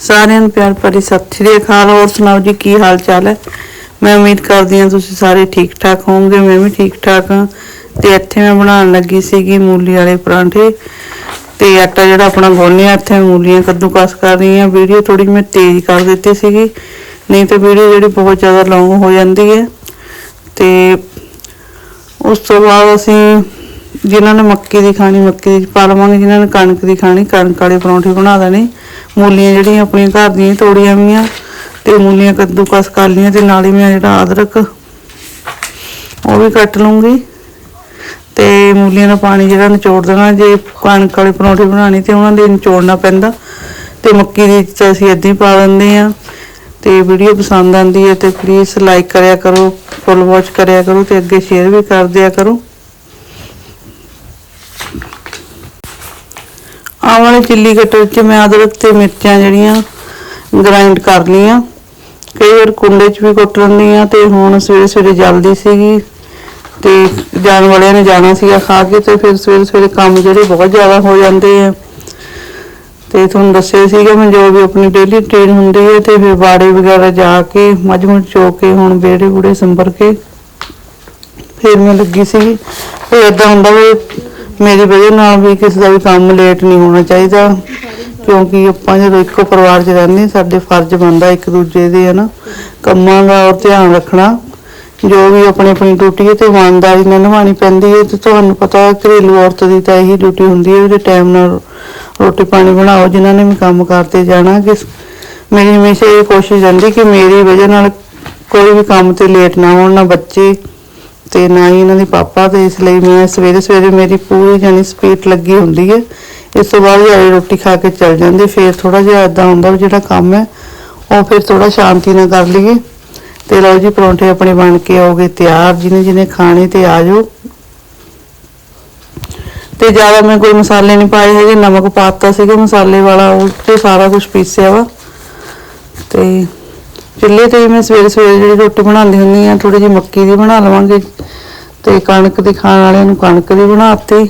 ਸਾਰਿਆਂ ਨੂੰ ਪਿਆਰ ਭਰੀ ਸਤਿ ਸ਼੍ਰੀ ਅਕਾਲ। ਹੋਰ ਸੁਣਾਓ ਜੀ, ਕੀ ਹਾਲ ਚਾਲ ਹੈ? ਮੈਂ ਉਮੀਦ ਕਰਦੀ ਹਾਂ ਤੁਸੀਂ ਸਾਰੇ ਠੀਕ ਠਾਕ ਹੋਵੋਗੇ, ਮੈਂ ਵੀ ਠੀਕ ਠਾਕ ਹਾਂ। ਤੇ ਇੱਥੇ ਮੈਂ ਬਣਾਉਣ ਲੱਗੀ ਸੀਗੀ ਮੂਲੀ ਵਾਲੇ ਪਰਾਂਠੇ। ਤੇ ਆਟਾ ਜਿਹੜਾ ਆਪਣਾ ਗੋਲਿਆ ਇੱਥੇ ਮੈਂ ਮੂਲੀਆਂ ਕੱਦੂਕਸ ਕਰ ਰਹੀ ਹਾਂ। ਵੀਡੀਓ ਥੋੜੀ ਮੈਂ ਤੇਜ਼ ਕਰ ਦਿੱਤੀ ਸੀਗੀ। ਨਹੀਂ ਤਾਂ ਵੀਡੀਓ ਜਿਹੜੀ ਬਹੁਤ ਜ਼ਿਆਦਾ ਲੌਂਗ ਹੋ ਜਾਂਦੀ ਹੈ। ਤੇ ਉਸ ਤੋਂ ਬਾਅਦ ਅਸੀਂ ਜਿਨ੍ਹਾਂ ਨੇ ਮੱਕੀ ਦੀ ਖਾਣੀ, ਮੱਕੀ ਦੀ ਪਾ ਲਵਾਂਗੇ, ਜਿਨ੍ਹਾਂ ਨੇ ਕਣਕ ਦੀ ਖਾਣੀ, ਕਣਕ ਵਾਲੇ ਪਰੌਂਠੇ ਬਣਾ ਦੇਣੇ। ਮੂਲੀਆਂ ਜਿਹੜੀਆਂ ਆਪਣੀਆਂ ਘਰ ਦੀਆਂ ਹੀ ਤੋੜੀਆਂ ਹੋਈਆਂ, ਤੇ ਮੂਲੀਆਂ ਕੱਦੂਕਸ ਕਰ ਲਈਆਂ, ਤੇ ਨਾਲ ਹੀ ਮੈਂ ਜਿਹੜਾ ਅਦਰਕ, ਉਹ ਵੀ ਕੱਟ ਲੂੰਗੀ ਤੇ ਮੂਲੀਆਂ ਦਾ ਪਾਣੀ ਜਿਹੜਾ ਨਿਚੋੜ ਦੇਣਾ, ਜੇ ਕਣਕ ਵਾਲੇ ਪਰੌਂਠੇ ਬਣਾਣੇ ਤੇ ਉਹਨਾਂ ਦੇ ਨਿਚੋੜਨਾ ਪੈਂਦਾ। ਤੇ ਮੱਕੀ ਦੀ ਤਾਂ ਅਸੀਂ ਇੱਦਾਂ ਹੀ ਪਾ ਦਿੰਦੇ ਆ ਤੇ ਵੀਡੀਓ ਪਸੰਦ ਆਂਦੀ ਹੈ ਤੇ ਪਲੀਜ਼ ਲਾਈਕ ਕਰਿਆ ਕਰੋ ਫੁੱਲ ਵਾਚ ਕਰਿਆ ਕਰੋ ਤੇ ਅੱਗੇ ਸ਼ੇਅਰ ਵੀ ਕਰ ਦਿਆ ਕਰੋ। ਆਹ ਵਾਲੇ ਚਿੱਲੀ ਕਟਰ 'ਚ ਮੈਂ ਅਦਰਕ ਤੇ ਮਿਰਚਾਂ ਜਿਹੜੀਆਂ ਗ੍ਰਾਈਂਡ ਕਰ ਲਈਆਂ। ਕਈ ਵਾਰ ਕੁੰਡੇ 'ਚ ਵੀ ਕੁੱਟ ਲੈਂਦੀ ਆ ਤੇ ਹੁਣ ਸਵੇਰੇ ਸਵੇਰੇ ਜਲਦੀ ਸੀਗੀ ਤੇ ਜਾਣ ਵਾਲਿਆਂ ਨੇ ਜਾਣਾ ਸੀਗਾ ਖਾ ਕੇ ਤੇ ਫਿਰ ਸਵੇਰੇ ਸਵੇਰੇ ਕੰਮ ਜਿਹੜੇ ਬਹੁਤ ਜ਼ਿਆਦਾ ਹੋ ਜਾਂਦੇ ਆ। ਤੇ ਤੁਹਾਨੂੰ ਦੱਸਿਆ ਸੀਗਾ ਮੈਂ ਜੋ ਵੀ ਆਪਣੀ ਡੇਲੀ ਟ੍ਰੇਨ ਹੁੰਦੀ ਹੈ ਤੇ ਫਿਰ ਬਾੜੇ ਵਗੈਰਾ ਜਾ ਕੇ ਮੱਝ ਮੁੱਝ ਚੋ ਕੇ, ਹੁਣ ਬੇੜੇ ਬੂੜੇ ਸੰਭਰ ਕੇ। ਫਿਰ ਮੈਂ ਲੱਗੀ ਸੀ ਫਿਰ ਇਦਾਂ ਹੁੰਦਾ ਵੀ ਮੇਰੀ ਵਜ੍ਹਾ ਨਾਲ ਵੀ ਕਿਸੇ ਦਾ ਵੀ ਕੰਮ ਲੇਟ ਨਹੀਂ ਹੋਣਾ ਚਾਹੀਦਾ, ਕਿਉਂਕਿ ਆਪਾਂ ਜਦੋਂ ਇੱਕੋ ਪਰਿਵਾਰ 'ਚ ਰਹਿੰਦੇ ਸਾਡੇ ਫਰਜ਼ ਬਣਦਾ ਇੱਕ ਦੂਜੇ ਦੇ, ਹਨਾ, ਕੰਮਾਂ ਦਾ ਔਰ ਧਿਆਨ ਰੱਖਣਾ, ਜੋ ਵੀ ਆਪਣੀ ਆਪਣੀ ਡਿਊਟੀ ਹੈ ਤੇ ਇਮਾਨਦਾਰੀ ਨਾਲ ਨਿਭਾਉਣੀ ਪੈਂਦੀ ਹੈ, ਤੇ ਤੁਹਾਨੂੰ ਪਤਾ ਹੈ ਘਰੇਲੂ ਔਰਤ ਦੀ ਤਾਂ ਇਹੀ ਡਿਊਟੀ ਹੁੰਦੀ ਹੈ ਉਹਦੇ ਟਾਈਮ ਨਾਲ ਰੋਟੀ ਪਾਣੀ ਬਣਾਓ, ਜਿਨ੍ਹਾਂ ਨੇ ਵੀ ਕੰਮ ਕਰਤੇ ਜਾਣਾ, ਕਿ ਮੇਰੀ ਹਮੇਸ਼ਾ ਇਹ ਕੋਸ਼ਿਸ਼ ਰਹਿੰਦੀ ਕਿ ਮੇਰੀ ਵਜ੍ਹਾ ਨਾਲ ਕੋਈ ਵੀ ਕੰਮ ਤੇ ਲੇਟ ਨਾ ਹੋਣ, ਨਾ ਬੱਚੇ ਤੇ ਨਾ ਹੀ ਇਹਨਾਂ ਦੇ ਪਾਪਾ ਤੇ ਇਸ ਲਈ ਮੈਂ ਸਵੇਰੇ ਸਵੇਰੇ ਮੇਰੀ ਪੂਰੀ ਜਾਨੀ ਸਪੀਡ ਲੱਗੀ ਹੁੰਦੀ ਹੈ। ਇਸ ਤੋਂ ਬਾਅਦ ਜਾਈ ਰੋਟੀ ਖਾ ਕੇ ਚੱਲ ਜਾਂਦੀ, ਫਿਰ ਥੋੜਾ ਜਿਹਾ ਇਦਾਂ ਹੁੰਦਾ ਵੀ ਜਿਹੜਾ ਕੰਮ ਹੈ, ਉਹ ਫਿਰ ਥੋੜਾ ਸ਼ਾਂਤੀ ਨਾਲ ਕਰ ਲਈਏ। ਤੇ ਲਓ ਜੀ, ਪਰੌਂਠੇ ਆਪਣੇ ਬਣ ਕੇ ਆਉਗੇ ਤਿਆਰ ਜਿਹਨੇ ਜਿਹਨੇ ਖਾਣੇ ਤੇ ਆ ਜਾਓ। ਤੇ ਜ਼ਿਆਦਾ ਮੈਂ ਕੋਈ ਮਸਾਲੇ ਨਹੀਂ ਪਾਏ ਹੈਗੇ, ਨਮਕ ਪਾਤਾ ਸੀਗਾ ਮਸਾਲੇ ਵਾਲਾ, ਉਹ ਤੇ ਸਾਰਾ ਕੁਝ ਪੀਸਿਆ ਵਾ। ਤੇ ਚੁੱਲ੍ਹੇ ਤੇ ਹੀ ਮੈਂ ਸਵੇਰੇ ਸਵੇਰੇ ਜਿਹੜੀ ਰੋਟੀ ਬਣਾਉਂਦੀ ਹੁੰਦੀ ਆ ਥੋੜੀ ਜਿਹੀ ਮੱਕੀ ਦੀ ਬਣਾ ਲਵਾਂਗੇ ਤੇ ਕਣਕ ਦੀ ਖਾਣ ਵਾਲਿਆਂ ਨੂੰ ਕਣਕ ਦੀ ਬਣਾਤੀ।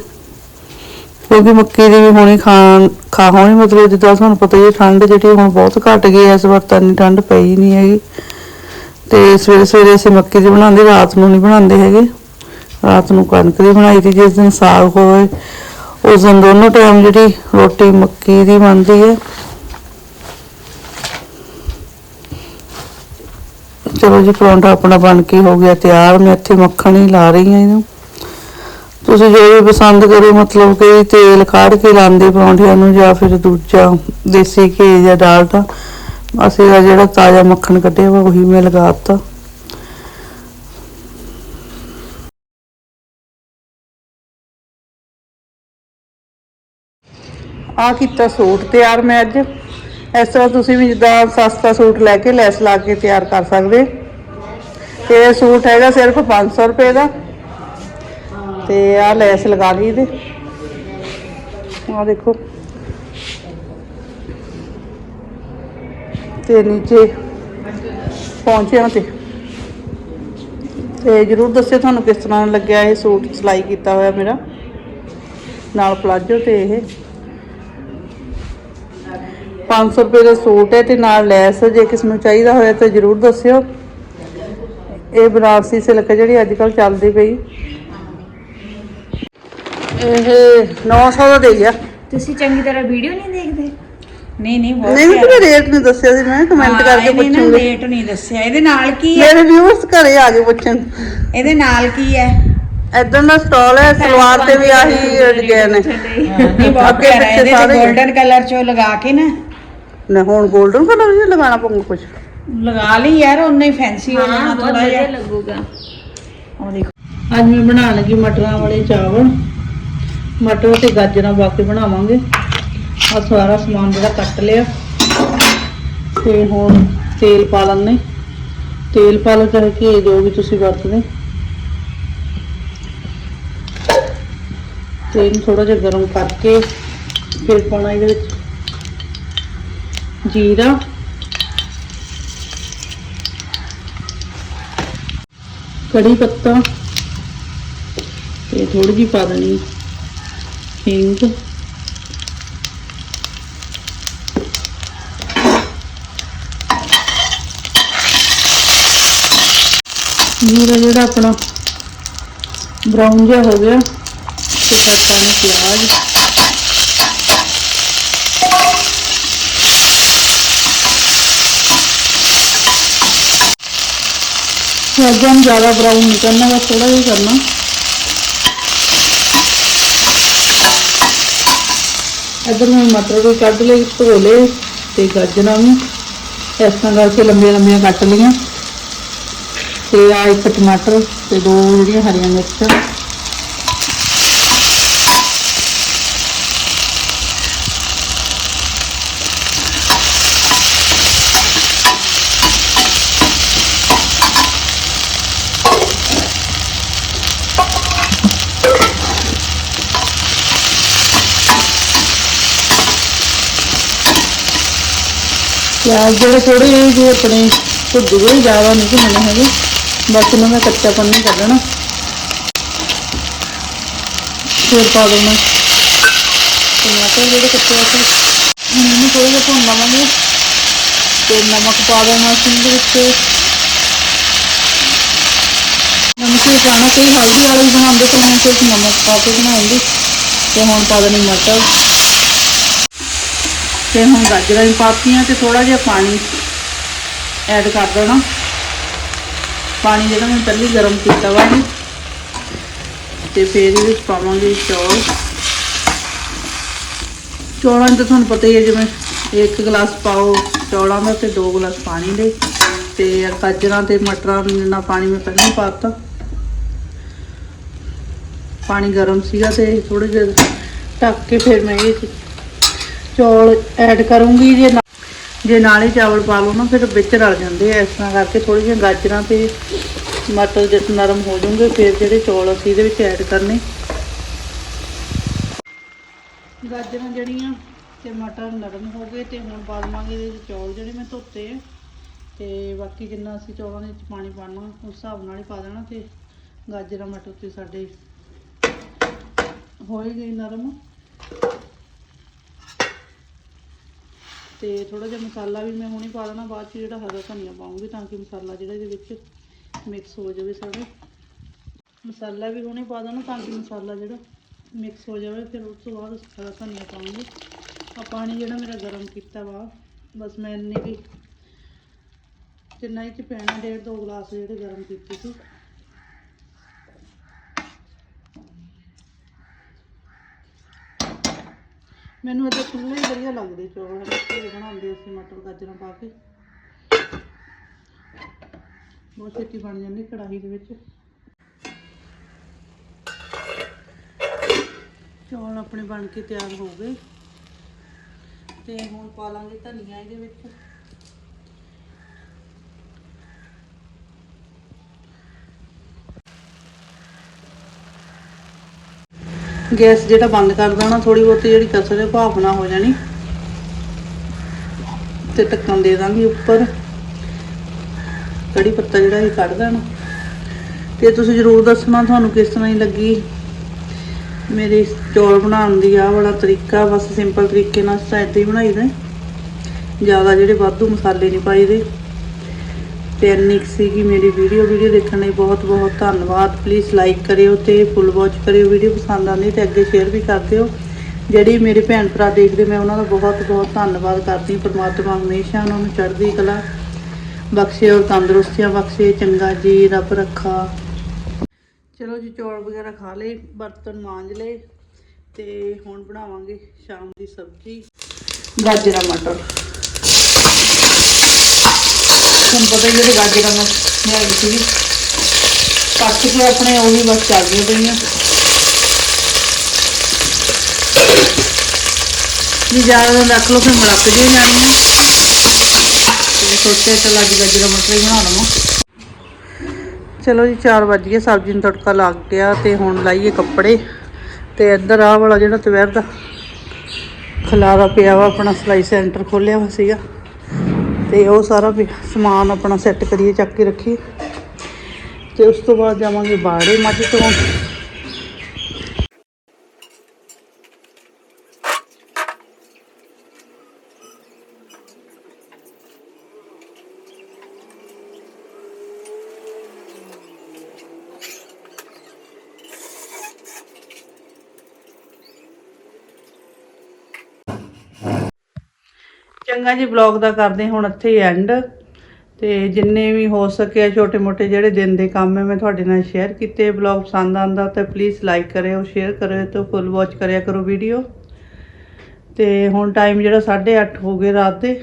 ਕਿਉਂਕਿ ਮੱਕੀ ਦੀ ਵੀ ਹੁਣੀ ਖਾਣ ਖਾ ਹੋਣੀ ਮਤਲਬ ਜਿੱਦਾਂ ਤੁਹਾਨੂੰ ਪਤਾ ਹੀ ਠੰਡ ਜਿਹੜੀ ਹੁਣ ਬਹੁਤ ਘਟ ਗਈ ਹੈ, ਇਸ ਵਾਰ ਤਾਂ ਇੰਨੀ ਠੰਡ ਪਈ ਨਹੀਂ ਹੈਗੀ। ਤੇ ਸਵੇਰੇ ਸਵੇਰੇ ਅਸੀਂ ਮੱਕੀ ਦੀ ਬਣਾਉਂਦੇ, ਰਾਤ ਨੂੰ ਨਹੀਂ ਬਣਾਉਂਦੇ ਹੈਗੇ। ਰਾਤ ਨੂੰ ਕਣਕ ਦੀ ਬਣਾਈ ਦੀ, ਜਿਸ ਦਿਨ ਸਾਗ ਹੋਵੇ, ਉਸ ਦਿਨ ਦੋਨੋਂ ਟਾਈਮ ਜਿਹੜੀ ਰੋਟੀ ਮੱਕੀ ਦੀ ਬਣਦੀ ਹੈ। ਚਲੋ ਜੀ ਪਰੌਂਠਾ ਆਪਣਾ ਬਣ ਕੇ ਹੋ ਗਿਆ ਤਿਆਰ, ਮੈਂ ਇੱਥੇ ਮੱਖਣ ਹੀ ਲਾ ਰਹੀ ਹਾਂ ਇਹਨੂੰ। ਤੁਸੀਂ ਜੋ ਵੀ ਪਸੰਦ ਕਰੋ, ਮਤਲਬ ਕਿ ਤੇਲ ਕਾੜ ਕੇ ਲਾਉਂਦੇ ਪਰੌਂਠਿਆਂ ਨੂੰ ਜਾਂ ਫਿਰ ਦੂਜਾ ਦੇਸੀ ਘੀ ਜਾਂ ਡਾਲਡਾ ਅਸੀਂ ਦਾ ਜਿਹੜਾ ਤਾਜ਼ਾ ਮੱਖਣ ਕੱਢਿਆ ਵਾ, ਉਹੀ ਮੈਂ ਲਗਾਤਾ ਆ ਕੀਤਾ ਸੂਟ ਤਿਆਰ ਮੈਂ ਅੱਜ। ਇਸ ਤਰ੍ਹਾਂ ਤੁਸੀਂ ਵੀ ਜਿੱਦਾਂ ਸਸਤਾ ਸੂਟ ਲੈ ਕੇ ਲੈਸ ਲਾ ਕੇ ਤਿਆਰ ਕਰ ਸਕਦੇ। ਤੇ ਇਹ ਸੂਟ ਹੈਗਾ ਸਿਰਫ 500 ਰੁਪਏ ਦਾ। ਤੇ ਆ ਲੈਸ ਲਗਾ ਲਈ ਇਹਦੇ। ਆ ਦੇਖੋ। ਤੇ ਨੀਚੇ ਪਹੁੰਚਿਆ ਤੇ। ਤੇ ਜਰੂਰ ਦੱਸਿਓ ਤੁਹਾਨੂੰ ਕਿਸ ਤਰ੍ਹਾਂ ਲੱਗਿਆ ਇਹ ਸੂਟ, ਸਿਲਾਈ ਕੀਤਾ ਹੋਇਆ ਮੇਰਾ। ਨਾਲ ਪਲਾਜੋ ਤੇ ਇਹ। 500 ਰੁਪਏ ਦਾ ਸੂਟ ਹੈ ਤੇ ਨਾਲ ਲੈਸ ਜੇ ਕਿਸ ਨੂੰ ਚਾਹੀਦਾ ਹੋਇਆ ਤਾਂ ਜਰੂਰ ਦੱਸਿਓ। ਇਹ ਬਨਾਰਸੀ ਸਿਲਕ ਜਿਹੜੀ ਅੱਜ ਕੱਲ ਚੱਲਦੀ ਪਈ। ਇਹ 900 ਦਾ ਦੇ ਗਿਆ। ਤੁਸੀਂ ਚੰਗੀ ਤਰ੍ਹਾਂ ਵੀਡੀਓ ਨਹੀਂ ਦੇਖਦੇ? ਨਹੀਂ ਨਹੀਂ ਬਹੁਤ ਨਹੀਂ ਮੈਂ ਤੁਹਾਨੂੰ ਰੇਟ ਨਹੀਂ ਦੱਸਿਆ ਸੀ ਮੈਂ ਕਮੈਂਟ ਕਰਕੇ ਪੁੱਛੂੰਗੀ। ਰੇਟ ਨਹੀਂ ਦੱਸਿਆ। ਇਹਦੇ ਨਾਲ ਕੀ ਹੈ? ਮੇਰੇ ਵਿਊਅਰਸ ਘਰੇ ਆ ਗਏ ਪੁੱਛਣ। ਇਹਦੇ ਨਾਲ ਕੀ ਹੈ? ਇਦਾਂ ਦਾ ਸਟਾਲ ਹੈ ਸਲਵਾਰ ਤੇ ਵੀ ਆਹੀ ਡਿਜ਼ਾਈਨ ਹੈ ਨਹੀਂ ਬਹੁਤ ਪਿਆਰਾ। ਇਹਦੇ ਹੀ। 골ਡਨ ਕਲਰ ਚੋਂ ਲਗਾ ਕੇ ਨਾ। ਨਾ ਹੁਣ 골ਡਨ ਕਲਰ ਵੀ ਲਗਾਉਣਾ ਪਊਗਾ ਕੁਝ ਲਗਾ ਲਈ ਯਾਰ ਉਹਨੇ ਹੀ ਫੈਂਸੀ ਹੋ ਜਾਣਾ ਥੋੜਾ ਜਿਹਾ। ਲੱਗੂਗਾ। ਉਹ ਦੇਖੋ ਅੱਜ ਮੈਂ ਬਣਾ ਲੱਗੀ ਮਟਰਾਂ ਵਾਲੇ ਚਾਵਲ। ਮਟਰ ਤੇ ਗਾਜਰਾਂ ਪਾ ਕੇ ਬਣਾਵਾਂਗੇ। ਆ ਸਾਰਾ ਸਮਾਨ ਜਿਹੜਾ ਕੱਟ ਲਿਆ। ਤੇ ਹੁਣ ਤੇਲ ਪਾ ਲੈਣੇ ਤੇਲ ਪਾ ਲਓ ਚਾਹੇ ਘੀ ਜੋ ਵੀ ਤੁਸੀਂ ਵਰਤਦੇ। ਤੇਲ ਨੂੰ ਥੋੜਾ ਜਿਹਾ ਗਰਮ ਕਰਕੇ ਫਿਰ ਪਾਉਣਾ ਇਹਦੇ ਵਿੱਚ ਜੀਰਾ। ਕੜੀ ਪੱਤਾ ਤੇ ਥੋੜੀ ਜੀ ਪਾ ਦੇਣੀ ਹਿੰਗ। ਜੀਰਾ ਜਿਹੜਾ ਆਪਣਾ ਬਰਾਊਨ ਜਿਹਾ ਹੋ ਗਿਆ, ਤੇ ਆਪਾਂ ਨੇ ਪਿਆਜ਼। ਪਿਆਜ਼ਾਂ ਨੂੰ ਜ਼ਿਆਦਾ ਬਰਾਊਨ ਨਹੀਂ ਕਰਨਾ, ਬਸ ਥੋੜਾ ਜਿਹਾ ਕਰਨਾ। ਇੱਧਰ ਮੈਂ ਮਟਰ ਵੀ ਕੱਢ ਲਏ, ਧੋ ਲਏ ਤੇ ਗਾਜਰਾਂ ਵੀ। ਇਸ ਤਰ੍ਹਾਂ ਕਰਕੇ ਲੰਬੀਆਂ ਲੰਬੀਆਂ ਕੱਟ ਲਈਆਂ। ਤੇ ਆ ਇੱਕ ਟਮਾਟਰ ਤੇ ਦੋ ਜਿਹੜੀਆਂ ਹਰੀਆਂ ਮਿਰਚਾਂ। ਪਿਆਜ਼ ਜਿਹੜੇ ਥੋੜੇ ਜਿਹੇ ਜੇ ਆਪਣੇ ਭੁੱਜ ਗਏ ਜ਼ਿਆਦਾ ਨਹੀਂ ਭੁੰਨਣੇ ਹੈਗੇ। ਬਸ ਇਹਨਾਂ ਦਾ ਕੱਚਾਪਨ ਨਹੀਂ ਕੱਢਣਾ ਫਿਰ ਪਾ ਦੇਣਾ ਟਮਾਟਰ ਜਿਹੜੇ ਕੱਚੇ ਆ ਹੁਣ ਇਹਨੂੰ ਥੋੜਾ ਜਿਹਾ ਭੁੰਨ ਲਵਾਂਗੇ। ਤੇ ਨਮਕ ਪਾ ਦੇਣਾ ਸੀ ਵਿੱਚ। ਨਮਕ ਵੀ ਪਾਣਾ ਕੋਈ ਹਲਦੀ ਵਾਲੀ ਬਣਾਉਂਦੇ ਤਾਂ ਮੈਂ ਸਿਰਫ ਨਮਕ ਪਾ ਕੇ ਬਣਾਉਂਦੀ ਤੇ ਹੁਣ ਪਾ ਦੇਣੀ ਮਟਰ। ਤੇ ਹੁਣ ਗਾਜਰਾਂ ਵੀ ਪਾਤੀਆਂ ਤੇ ਥੋੜਾ ਜਿਹਾ ਪਾਣੀ ਐਡ ਕਰ ਦੇਣਾ। ਪਾਣੀ ਜਿਹੜਾ ਮੈਂ ਪਹਿਲਾਂ ਗਰਮ ਕੀਤਾ ਵਾ ਜੀ ਤੇ ਫਿਰ ਇਹਦੇ ਵਿੱਚ ਪਾਵਾਂਗੇ ਚੌਲ। ਚੌਲਾਂ ਦਾ ਤੁਹਾਨੂੰ ਪਤਾ ਹੀ ਹੈ ਜਿਵੇਂ ਇੱਕ ਗਲਾਸ ਪਾਓ ਚੌਲਾਂ ਦਾ ਤੇ ਦੋ ਗਲਾਸ ਪਾਣੀ ਦੇ। ਤੇ ਗਾਜਰਾਂ ਤੇ ਮਟਰਾਂ ਦਾ ਪਾਣੀ ਮੈਂ ਪਹਿਲਾਂ ਹੀ ਪਾਤਾ। ਪਾਣੀ ਗਰਮ ਸੀਗਾ ਤੇ ਥੋੜੇ ਜਿਹਾ ਢੱਕ ਕੇ ਫਿਰ ਮੈਂ ਇਹ 'ਚ ਚੌਲ ਐਡ ਕਰੂੰਗੀ ਜੇ ਨਾ- ਜੇ ਨਾਲੇ ਚਾਵਲ ਪਾ ਲਓ ਨਾ, ਫਿਰ ਵਿੱਚ ਰਲ ਜਾਂਦੇ ਆ। ਇਸ ਤਰ੍ਹਾਂ ਕਰਕੇ ਥੋੜੀ ਜਿਹੀ ਗਾਜਰਾਂ ਤੇ ਮਟਰ ਜਿਸ ਨਰਮ ਹੋ ਜਾਣਗੇ ਫਿਰ ਜਿਹੜੇ ਚੌਲ ਅਸੀਂ ਇਹਦੇ ਵਿੱਚ ਐਡ ਕਰਨੇ। ਗਾਜਰਾਂ ਜਿਹੜੀਆਂ ਤੇ ਮਟਰ ਨਰਮ ਹੋ ਗਏ ਤੇ ਹੁਣ ਪਾ ਦੇਵਾਂਗੇ ਇਹਦੇ ਵਿੱਚ ਚੌਲ ਜਿਹੜੇ ਮੈਂ ਧੋਤੇ ਆ। ਤੇ ਬਾਕੀ ਜਿੰਨਾ ਅਸੀਂ ਚੌਲਾਂ ਦੇ ਵਿੱਚ ਪਾਣੀ ਪਾਣਾ ਉਸ ਹਿਸਾਬ ਨਾਲ ਹੀ ਪਾ ਦੇਣਾ ਤੇ ਗਾਜਰਾਂ, ਮਟਰ ਤੇ ਸਾਡੇ ਹੋਏ ਗਏ ਨਰਮ। ਤੇ ਥੋੜਾ ਜਿਹਾ ਮਸਾਲਾ ਵੀ ਮੈਂ ਹੁਣੇ ਪਾ ਦੇਣਾ, ਬਾਅਦ ਚ ਜਿਹੜਾ ਹਰਾ ਧਨੀਆ ਪਾਉਂਗੀ ਤਾਂ ਕਿ ਮਸਾਲਾ ਜਿਹੜਾ ਇਹਦੇ ਵਿੱਚ ਮਿਕਸ ਹੋ ਜਾਵੇ ਸਾਰਾ ਮਸਾਲਾ ਵੀ ਹੁਣੇ ਪਾ ਦੇਣਾ ਤਾਂ ਕਿ ਮਸਾਲਾ ਜਿਹੜਾ ਮਿਕਸ ਹੋ ਜਾਵੇ, ਫਿਰ ਉਸ ਤੋਂ ਬਾਅਦ ਹਰਾ ਧਨੀਆ ਪਾਉਂਗੀ। ਆ ਪਾਣੀ ਜਿਹੜਾ ਮੇਰਾ ਗਰਮ ਕੀਤਾ ਵਾ, ਬਸ ਮੈਂ ਇੰਨੇ ਵੀ ਜਿੰਨਾ ਹੀ ਚ ਪੈਣਾ, ਡੇਢ ਦੋ ਗਲਾਸ ਜਿਹੜੇ ਗਰਮ ਕੀਤੇ ਸੀ। ਮੈਨੂੰ ਇਹਦੇ ਖੁੱਲੇ ਹੀ ਵਧੀਆ ਲੱਗਦੇ ਚੌਲ ਜਿਹੜੇ ਬਣਾਉਂਦੇ ਅਸੀਂ ਮਟਰ, ਗਾਜਰਾਂ ਪਾ ਕੇ। ਬਹੁਤ ਛੇਤੀ ਬਣ ਜਾਂਦੇ ਕੜਾਹੀ ਦੇ ਵਿੱਚ। ਚੌਲ ਆਪਣੇ ਬਣ ਕੇ ਤਿਆਰ ਹੋ ਗਏ। ਤੇ ਹੁਣ ਪਾ ਲਾਂਗੇ ਧਨੀਆ ਇਹਦੇ ਵਿੱਚ। ਗੈਸ ਜਿਹੜਾ ਬੰਦ ਕਰ ਦੇਣਾ ਥੋੜੀ ਬਹੁਤੀ ਜਿਹੜੀ ਕਸਰ ਹੈ ਭਾਫ ਹੋ ਜਾਣੀ। ਤੇ ਢੱਕਣ ਦੇ ਦਾਂਗੀ ਉੱਪਰ। ਕੜੀ ਪੱਤਾ ਜਿਹੜਾ ਇਹ ਕੱਢ ਦੇਣਾ ਤੇ ਤੁਸੀਂ ਜਰੂਰ ਦੱਸਣਾ ਤੁਹਾਨੂੰ ਕਿਸ ਤਰ੍ਹਾਂ ਹੀ ਲੱਗੀ। ਮੇਰੇ ਚੌਲ ਬਣਾਉਣ ਦੀ ਆਹ ਵਾਲਾ ਤਰੀਕਾ, ਬਸ ਸਿੰਪਲ ਤਰੀਕੇ ਨਾਲ ਤਾਂ ਏਦਾਂ ਹੀ ਬਣਾਈਦਾ ਜ਼ਿਆਦਾ ਜਿਹੜੇ ਵਾਧੂ ਮਸਾਲੇ ਨਹੀਂ ਪਾਈਦੇ ਤੇ ਇੰਨੀ ਕੁ ਸੀਗੀ ਮੇਰੀ ਵੀਡੀਓ ਵੀਡੀਓ ਦੇਖਣ ਲਈ ਬਹੁਤ ਬਹੁਤ ਧੰਨਵਾਦ। ਪਲੀਜ਼ ਲਾਈਕ ਕਰਿਓ ਤੇ ਫੁੱਲ ਵਾਚ ਕਰਿਓ, ਵੀਡੀਓ ਪਸੰਦ ਆਉਂਦੀ ਤੇ ਅੱਗੇ ਸ਼ੇਅਰ ਵੀ ਕਰ ਦਿਓ। ਜਿਹੜੀ ਮੇਰੇ ਭੈਣ ਭਰਾ ਦੇਖਦੇ, ਮੈਂ ਉਹਨਾਂ ਦਾ ਬਹੁਤ ਬਹੁਤ ਧੰਨਵਾਦ ਕਰਦੀ ਪਰਮਾਤਮਾ ਹਮੇਸ਼ਾ ਉਹਨਾਂ ਨੂੰ ਚੜ੍ਹਦੀ ਕਲਾ ਬਖਸ਼ੇ ਔਰ ਤੰਦਰੁਸਤੀਆਂ ਬਖਸ਼ੇ। ਚੰਗਾ ਜੀ, ਰੱਬ ਰੱਖਾ। ਚਲੋ ਜੀ, ਚੌਲ ਵਗੈਰਾ ਖਾ ਲਏ, ਬਰਤਨ ਮਾਂਜ ਲਏ ਤੇ ਹੁਣ ਬਣਾਵਾਂਗੇ ਸ਼ਾਮ ਦੀ ਸਬਜ਼ੀ, ਗਾਜਰਾਂ, ਮਟਰ। ਤੁਹਾਨੂੰ ਪਤਾ ਹੀ ਜਿਹੜੇ ਗਾਜਰਾਂ ਮੈਂ ਗਈ ਸੀਗੀ। ਕੱਟ ਕੇ ਆਪਣੇ ਉਹੀ ਬਸ ਚੱਲਦੀਆਂ ਪਈਆਂ। ਜੀ ਜ਼ਿਆਦਾ ਰੱਖ ਲਓ, ਫਿਰ ਮਲਕ ਜੇ ਜਾਣੀਆਂ ਤੇ ਸੋਚਿਆ ਚਲ ਅੱਜ ਗਾਜਰਾਂ ਮਟਰ ਹੀ ਬਣਾ ਲਵਾਂ। ਚਲੋ ਜੀ 4 ਵੱਜ ਗਏ, ਸਬਜ਼ੀ ਨੂੰ ਤੜਕਾ ਲੱਗ ਗਿਆ ਤੇ ਹੁਣ ਲਾਈਏ ਕੱਪੜੇ। ਤੇ ਇੱਧਰ ਆਹ ਵਾਲਾ ਜਿਹੜਾ ਤਵੈਰ ਦਾ ਖਲਾਰਾ ਪਿਆ ਵਾ, ਆਪਣਾ ਸਲਾਈ ਸੈਂਟਰ ਖੋਲਿਆ ਹੋਇਆ ਸੀਗਾ। ਤੇ ਉਹ ਸਾਰਾ ਸਮਾਨ ਆਪਣਾ ਸੈੱਟ ਕਰੀਏ, ਚੱਕ ਕੇ ਰੱਖੀ ਤੇ ਉਸ ਤੋਂ ਬਾਅਦ ਜਾਵਾਂਗੇ ਬਾੜੇ ਮੱਝ ਤੋਂ। ਚੰਗਾ ਜੀ ਬਲੌਗ ਦਾ ਕਰਦੇ ਹੁਣ ਇੱਥੇ ਹੀ ਐਂਡ ਤੇ ਜਿੰਨੇ ਵੀ ਹੋ ਸਕਿਆ ਛੋਟੇ ਮੋਟੇ ਜਿਹੜੇ ਦਿਨ ਦੇ ਕੰਮ ਹੈ, ਮੈਂ ਤੁਹਾਡੇ ਨਾਲ ਸ਼ੇਅਰ ਕੀਤੇ ਬਲੌਗ ਪਸੰਦ ਆਂਦਾ ਤਾਂ ਪਲੀਜ਼ ਲਾਈਕ ਕਰਿਓ ਸ਼ੇਅਰ ਕਰਿਓ ਤੇ ਫੁੱਲ ਵਾਚ ਕਰਿਆ ਕਰੋ ਵੀਡੀਓ ਤੇ ਹੁਣ ਟਾਈਮ ਜਿਹੜਾ 8:30 ਹੋ ਗਏ ਰਾਤ ਦੇ।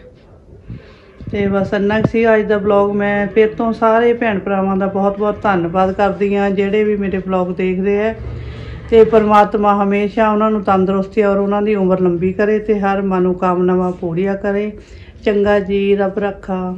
ਤੇ ਬਸ ਇੰਨਾ ਕੁ ਸੀ ਅੱਜ ਦਾ ਵਲੌਗ ਮੈਂ ਫਿਰ ਤੋਂ ਸਾਰੇ ਭੈਣ ਭਰਾਵਾਂ ਦਾ ਬਹੁਤ-ਬਹੁਤ ਧੰਨਵਾਦ ਕਰਦੀ ਆ ਜਿਹੜੇ ਵੀ ਮੇਰੇ ਵਲੌਗ ਦੇਖਦੇ ਆ। ਤੇ ਪਰਮਾਤਮਾ ਹਮੇਸ਼ਾ ਉਹਨਾਂ ਨੂੰ ਤੰਦਰੁਸਤੀ ਔਰ ਉਹਨਾਂ ਦੀ ਉਮਰ ਲੰਬੀ ਕਰੇ ਤੇ ਹਰ ਮਨੋਕਾਮਨਾਵਾਂ ਪੂਰੀਆਂ ਕਰੇ। ਚੰਗਾ ਜੀ, ਰੱਬ ਰੱਖਾ।